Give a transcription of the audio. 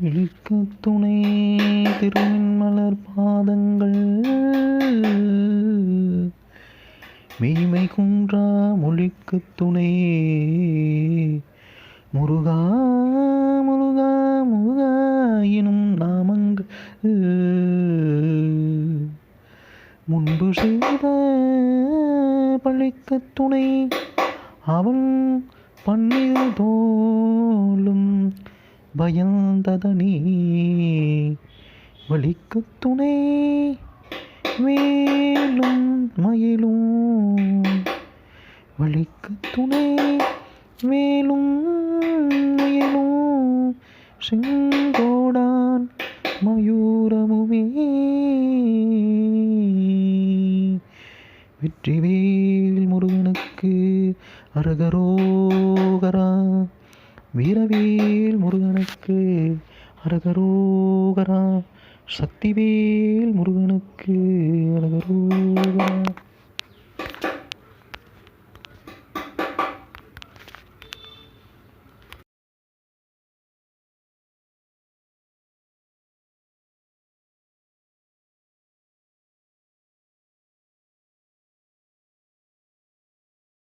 விழிக்க துணை திருமின் மலர் பாதங்கள். மெய்மை குன்றா மொழிக்கு துணை. முருகா முருகா முருகா எனும் நாமங்கள். முன்பு செய்த பழிக்கு துணை. அவன் பன்னிரு தோலும் பயந்ததனி. வழிக்கு துணை. மேலும் மயிலும். வழிக்கு துணை. மேலும் மயிலும். செங்கோடான் மயூரமுமே. வெற்றிவேல் முருகனுக்கு அரகரோகரா. வீரவேல் முருகனுக்கு அரகரோகரா சக்திவேல் முருகனுக்கு அரகரோகரா.